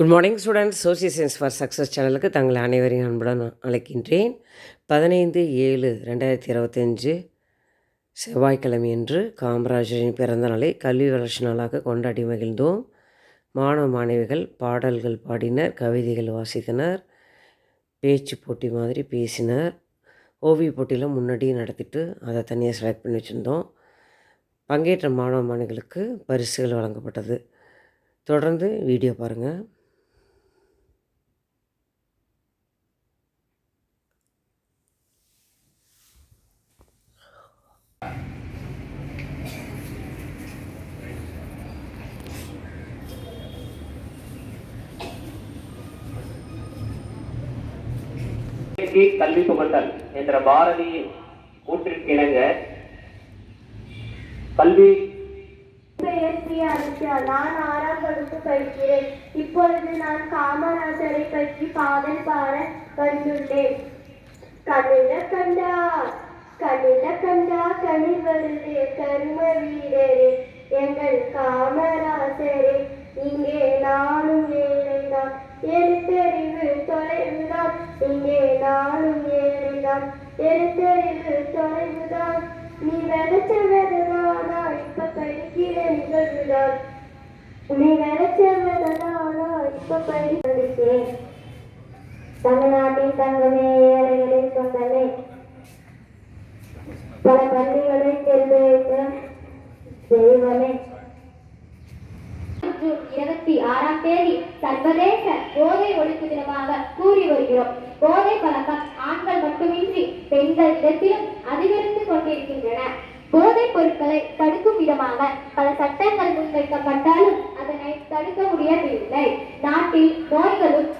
Good morning students social science for success சேனலுக்கு தங்கள் அனைவரையும் அன்புடன் அழைக்கின்றேன். பதினைந்து ஏழு ரெண்டாயிரத்தி இருபத்தஞ்சு செவ்வாய்க்கிழமை என்று காமராஜரின் பிறந்த நாளை கல்வி வளர்ச்சி நாளாக கொண்டாடி மகிழ்ந்தோம். மாணவ மாணவிகள் பாடல்கள் பாடினர் கவிதைகள் வாசித்தனர் பேச்சு போட்டி மாதிரி பேசினர். ஓவிய போட்டியில் முன்னாடியே நடத்திட்டு அதை தனியாக செலக்ட் பண்ணி வச்சுருந்தோம். பங்கேற்ற மாணவ மாணவிகளுக்கு பரிசுகள் வழங்கப்பட்டது. தொடர்ந்து வீடியோ பாருங்கள் இயற்கை கல்வி புகட்டல் என்ற பாரதி கூற்றிற்கிணங்க கல்வி நான் ஆறாம் வகுப்பு படிக்கிறேன். இப்பொழுது நான் பற்றி பாடல் பாட வந்துள்ளேன். கண்ணில கண்டா கண்ணில கண்டா வருது கரும வீரரே. எங்கள் காமராசரே இங்கே நானும் ஏழைதான். எழுத்தறிவு இங்கே நானும் ஏழைதான் எழுத்தறிவு தொலைவுதான். நீ விளைச்ச விததானா இப்ப படிக்கிற நிகழ்வுதான். நீ விளைச்ச விததானா இப்ப படிக்கிறேன் தமிழ்நாட்டின் தங்கமே ஏழைகளின் சொந்தமே பல பள்ளி இருபத்தி ஆறாம் தேதி சர்வதேச போதை ஒழிப்பு தினமாக கூறி வருகிறோம். போதை பழக்கம் ஆண்கள் மட்டுமின்றி பெண்கள் இடத்திலும் அதிகரித்து கொண்டிருக்கின்றன. போதைப் பொருட்களை தடுக்கும் விதமாக பல சட்டங்கள் முன்வைக்கப்பட்டாலும் அதனை தடுக்க முடியவில்லை. நாட்டில் நோய்களும்